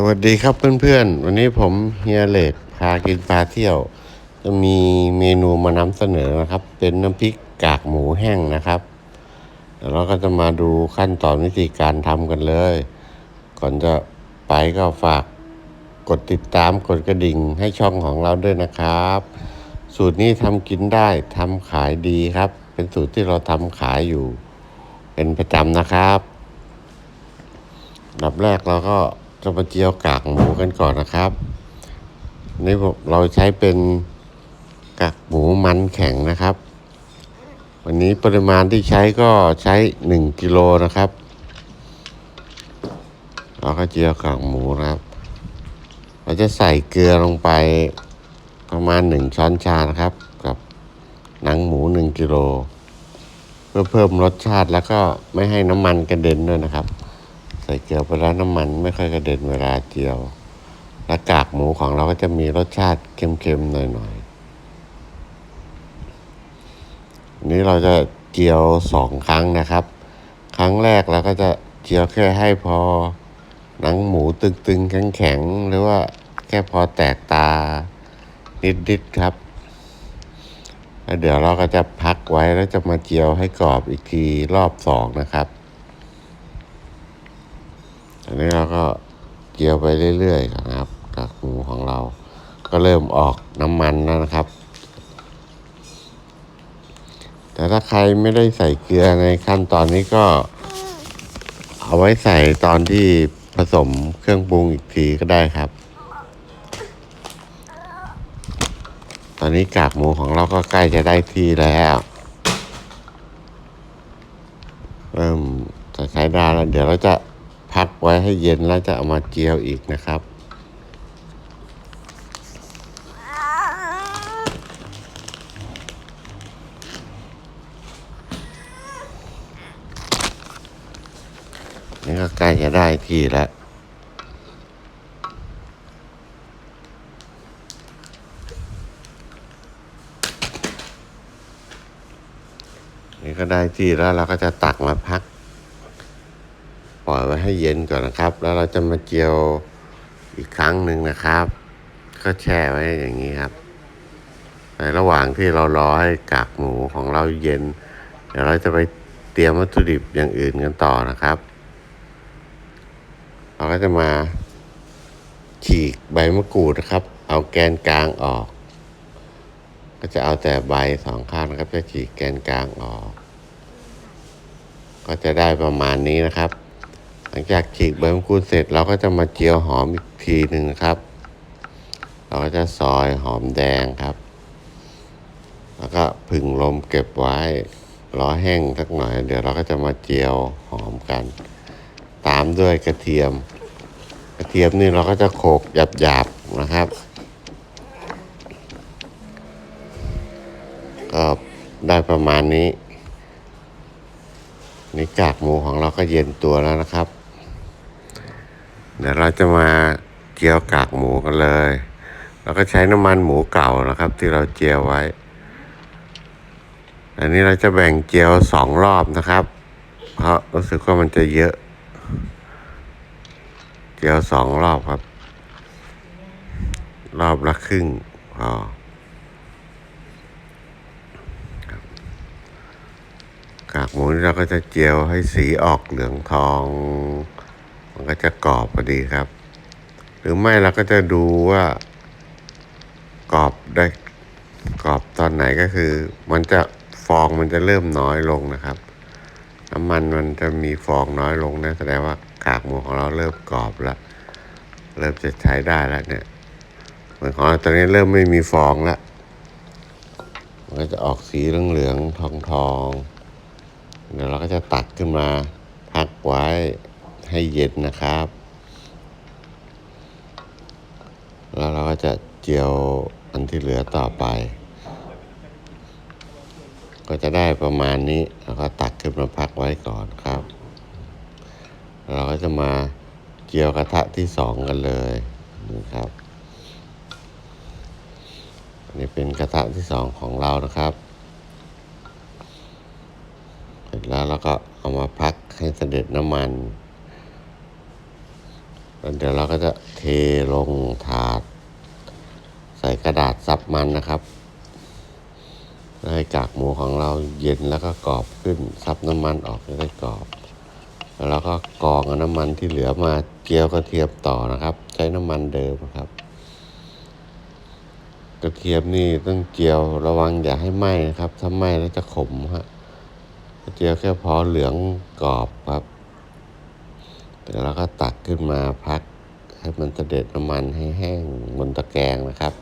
สวัสดีครับเพื่อนๆ วันนี้ผมเฮียเลดพากินปลาเที่ยว จะมีเมนูมานำเสนอนะครับ เป็นน้ำพริกกากหมูแห้งนะครับเดี๋ยวเราก็จะมาดูขั้นตอนวิธีการทำกันเลย ก่อนจะไปก็ฝากกดติดตามกดกระดิ่งให้ช่องของเราด้วยนะครับ สูตรนี้ทำกินได้ทำขายดีครับ เป็นสูตรที่เราทำขายอยู่ เป็นประจำนะครับดับแรกเราก็ จะมาเจียวกากหมูกันก่อนนะครับนี่ผมเราใช้เป็นกากหมูมันแข็งนะครับ วันนี้ปริมาณที่ใช้ก็ใช้หนึ่งกิโลนะครับเราก็เจียวกากหมูนะครับ เราจะใส่เกลือลงไปประมาณหนึ่งช้อนชานะครับ กับหนังหมูหนึ่งกิโลเพื่อเพิ่มรสชาติแล้วก็ไม่ให้น้ำมันกระเด็นด้วยนะครับ ส่เกลือไปแล้วน้ำมันไม่ค่อยกระเด็นเวลาเจียว และกากหมูของเราก็จะมีรสชาติเค็มๆหน่อยๆนนี้เราจะเจียวสองครั้งนะครับ ครั้งแรกเราก็จะเจียวแค่ให้พอหนังหมูตึงๆแข็งๆหรือว่าแค่พอแตกตานิดๆครับแล้วเดี๋ยวเราก็จะพักไว้แล้วจะมาเจียวให้กรอบอีกทีรอบสองนะครับ อันนี้เราก็เจียวไปเรื่อยๆนะครับกากหมูของเรา ก็เริ่มออกน้ำมันแล้วนะครับ แต่ถ้าใครไม่ได้ใส่เกลือในขั้นตอนนี้ก็ เอาไว้ใส่ตอนที่ผสมเครื่องปรุงอีกทีก็ได้ครับ ตอนนี้กากหมูของเราก็ใกล้จะได้ที่แล้วเริ่มจะใช้ได้แล้วเดี๋ยวเราจะ พักไว้ให้เย็นแล้วจะเอามาเจียวอีกนะครับ นี่ก็ใกล้จะได้ที่แล้วนี่ก็ได้ที่แล้วเราก็จะตักมาพัก ให้เย็นก่อนนะครับ แล้วเราจะมาเจียวอีกครั้งหนึ่งนะครับ ก็แช่ไว้อย่างนี้ครับ ในระหว่างที่เรารอให้กากหมูของเราเย็น เดี๋ยวเราจะไปเตรียมวัตถุดิบอย่างอื่นกันต่อนะครับ เราก็จะมาฉีกใบมะกรูดนะครับ เอาแกนกลางออก ก็จะเอาแต่ใบสองข้างนะครับ จะฉีกแกนกลางออก ก็จะได้ประมาณนี้นะครับ หลังจากฉีกใบมะกรูดเสร็จเราก็จะมาเจียวหอมอีกทีหนึ่งครับ เราก็จะซอยหอมแดงครับ แล้วก็ผึ่งลมเก็บไว้รอแห้งสักหน่อย เดี๋ยวเราก็จะมาเจียวหอมกัน ตามด้วยกระเทียม กระเทียมนี่เราก็จะโขกหยาบๆนะครับก็ได้ประมาณนี้นี่กากหมูของเราก็เย็นตัวแล้วนะครับ เดี๋ยวเราจะมาเจียวกากหมูกันเลย เราก็ใช้น้ำมันหมูเก่านะครับ ที่เราเจียวไว้ อันนี้เราจะแบ่งเจียวสองรอบนะครับ เพราะรู้สึกว่ามันจะเยอะ เจียวสองรอบครับ รอบละครึ่งพอกากหมูนี่เราก็จะเจียวให้สีออกเหลืองทอง มันก็จะกรอบพอดีครับ หรือไม่เราก็จะดูว่ากรอบได้กรอบตอนไหนก็คือ มันจะฟองมันจะเริ่มน้อยลงนะครับ น้ำมันมันจะมีฟองน้อยลงนะแสดงว่ากากหมูของเราเริ่มกรอบแล้ว เริ่มจะใช้ได้แล้วเนี่ยเหมือนของเราตอนนี้เริ่มไม่มีฟองแล้วมันก็จะออกสีเหลืองๆทองๆเดี๋ยวเราก็จะตักขึ้นมาพักไว้ ให้เย็นนะครับ แล้วเราก็จะเจียวอันที่เหลือต่อไป ก็จะได้ประมาณนี้แล้วก็ตักขึ้นมาพักไว้ก่อนครับ เราก็จะมาเจียวกระทะที่สองกันเลยนะครับอันนี้เป็นกระทะที่สองของเรานะครับเสร็จแล้วเราก็เอามาพักให้เสด็จน้ำมัน แล้วเดี๋ยวเราก็จะเทลงถาด ใส่กระดาษซับมันนะครับให้กากหมูของเราเย็นแล้วก็กรอบขึ้นซับน้ำมันออกจะได้กรอบ แล้วเราก็กรองน้ำมันที่เหลือมาเจียวกระเทียมต่อนะครับ ใช้น้ำมันเดิมครับ กระเทียมนี่ต้องเจียวระวังอย่าให้ไหม้นะครับ ถ้าไหม้แล้วจะขมฮะเจียวแค่พอเหลืองกรอบครับ เดี๋ยวเราก็ตักขึ้นมาพักให้มันเสด็จน้ำมันให้แห้งบนตะแกรงนะครับ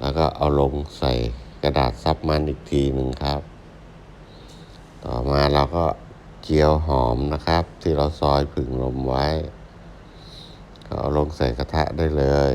แล้วก็เอาลงใส่กระดาษซับมันอีกทีหนึ่งครับ ต่อมาเราก็เจียวหอมนะครับ ที่เราซอยผึ่งลมไว้ ก็เอาลงใส่กระทะได้เลย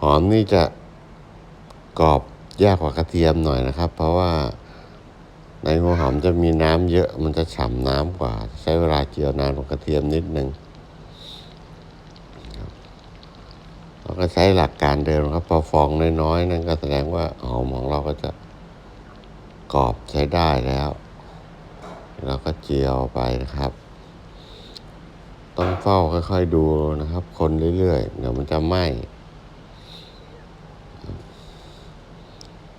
หอมนี่จะกรอบยากกว่ากระเทียมหน่อยนะครับ เพราะว่า ในหัวหอมจะมีน้ำเยอะมันจะฉ่ำน้ำกว่า ใช้เวลาเจียวนานกว่ากระเทียมนิดนึงเราก็ใช้หลักการเดิมครับพอฟองน้อยๆนั่นก็แสดงว่าหอมของเราก็จะกรอบใช้ได้แล้วเราก็เจียวไปนะครับ ต้องเฝ้าค่อยๆดูนะครับ คนเรื่อยๆเดี๋ยวมันจะไหม้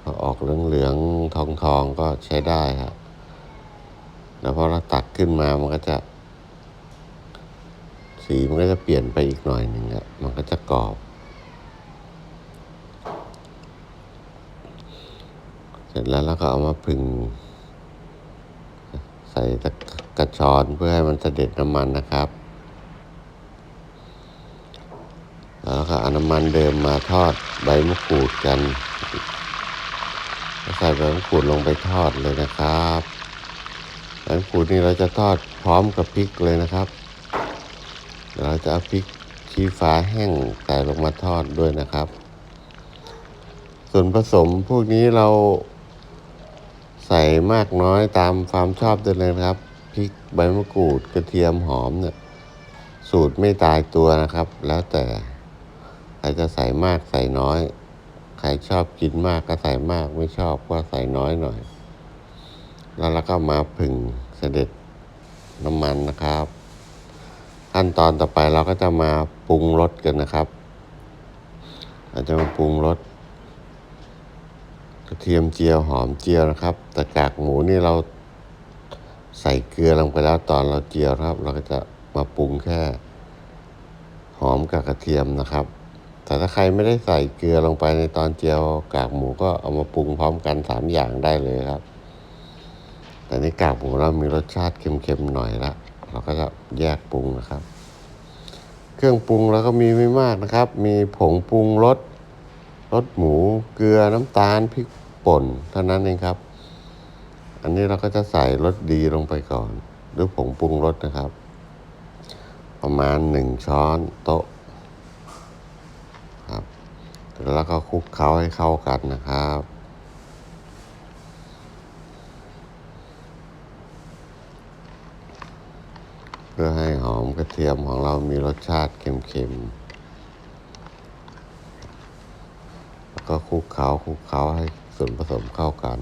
พอออกเหลือง ๆทองก็ใช้ได้ครับแล้วพอเราตักขึ้นมามันก็จะ สีมันก็จะเปลี่ยนไปอีกหน่อยหนึ่งอะมันก็จะกรอบ เสร็จแล้วเราก็เอามาผึ่ง ใส่ตะกระชอนเพื่อให้มันเสด็จน้ำมันนะครับ แล้วก็เอาน้ำมันเดิมมาทอดใบมะกรูดกัน ใส่ใบมะกรูดลงไปทอดเลยนะครับใบมะกรูดนี่เราจะทอดพร้อมกับพริกเลยนะครับเดี๋ยวเราจะเอาพริกชี้ฟ้าแห้งใส่ลงมาทอดด้วยนะครับ ส่วนผสมพวกนี้เราใส่มากน้อยตามความชอบได้เลยนะครับพริกใบมะกรูดกระเทียมหอมเนี่ยสูตรไม่ตายตัวนะครับ แล้วแต่ใครจะใส่มากใส่น้อย ครชอบกินมากก็ใส่มาก ไม่ชอบก็ใส่น้อยหน่อย แล้วเราก็มาผึ่งเสด็จน้ำมันนะครับ ขั้นตอนต่อไปเราก็จะมาปรุงรสกันนะครับเราจะมาปรุงรสกระเทียมเจียวหอมเจียวนะครับ แต่กากหมูนี่เราใส่เกลือลงไปแล้วตอนเราเจียวครับ เราก็จะมาปรุงแค่ หอมกับกระเทียมนะครับ แต่ถ้าใครไม่ได้ใส่เกลือลงไปในตอนเจียวกากหมูก็เอามาปรุงพร้อมกันสามอย่างได้เลยครับ แต่ในกากหมูเรามีรสชาติเค็มๆหน่อยละเราก็จะแยกปรุงนะครับ เครื่องปรุงเราก็มีไม่มากนะครับ มีผงปรุงรสรสหมูเกลือน้ำตาลพริกป่นเท่านั้นเองครับ อันนี้เราก็จะใส่รสดีลงไปก่อน หรือผงปรุงรสนะครับ ประมาณหนึ่งช้อนโต๊ะ แล้วก็คลุกเคล้าให้เข้ากันนะครับ เพื่อให้หอมกระเทียมของเรามีรสชาติเค็มๆ แล้วก็คลุกเคล้าคลุกเคล้าให้ส่วนผสมเข้ากัน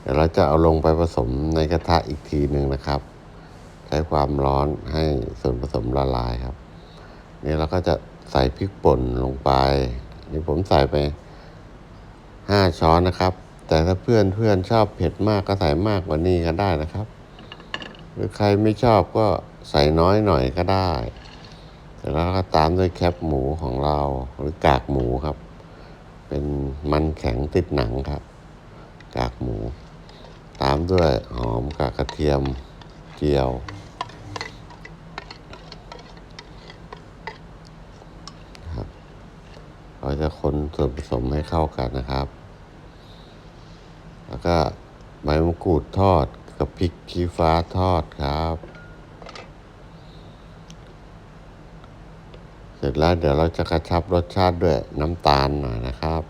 เดี๋ยวเราจะเอาลงไปผสมในกระทะอีกทีหนึ่งนะครับ ใช้ความร้อนให้ส่วนผสมละลายครับ นี่เราก็จะใส่พริกป่นลงไป นี่ผมใส่ไปห้าช้อนนะครับ แต่ถ้าเพื่อนเพื่อนชอบเผ็ดมากก็ใส่มากกว่านี้ก็ได้นะครับ หรือใครไม่ชอบก็ใส่น้อยหน่อยก็ได้เสร็จแล้วก็ตามด้วยแคบหมูของเราหรือกากหมูครับ เป็นมันแข็งติดหนังครับ กากหมู ตามด้วยหอมกับกระเทียมเจียว เรา จะคนส่วนผสมให้เข้ากันนะครับ แล้วก็ใบมะกรูดทอดกับพริกขี้ฟ้าทอดครับ เสร็จแล้วเดี๋ยวเราจะกระชับรสชาติด้วยน้ำตาลหน่อยนะครับ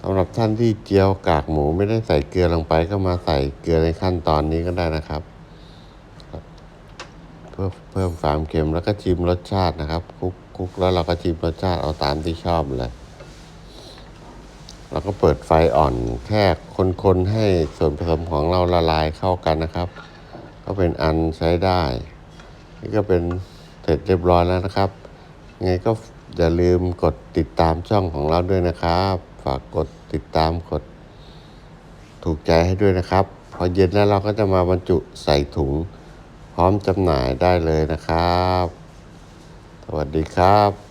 สำหรับท่านที่เจียวกากหมูไม่ได้ใส่เกลือลงไปก็มาใส่เกลือในขั้นตอนนี้ก็ได้นะครับ เพื่อเพิ่มความเค็มแล้วก็ชิมรสชาตินะครับคุกคุกแล้วเราก็ชิมรสชาติเอาตามที่ชอบเลยเราก็เปิดไฟอ่อนแค่คนๆให้ส่วนผสมของเราละลายเข้ากันนะครับ ก็เป็นอันใช้ได้ นี่ก็เป็นเสร็จเรียบร้อยแล้วนะครับยังไงก็อย่าลืมกดติดตามช่องของเราด้วยนะครับ ฝากกดติดตามกด ถูกใจให้ด้วยนะครับ พอเย็นแล้วเราก็จะมาบรรจุใส่ถุง พร้อมจำหน่ายได้เลยนะครับ สวัสดีครับ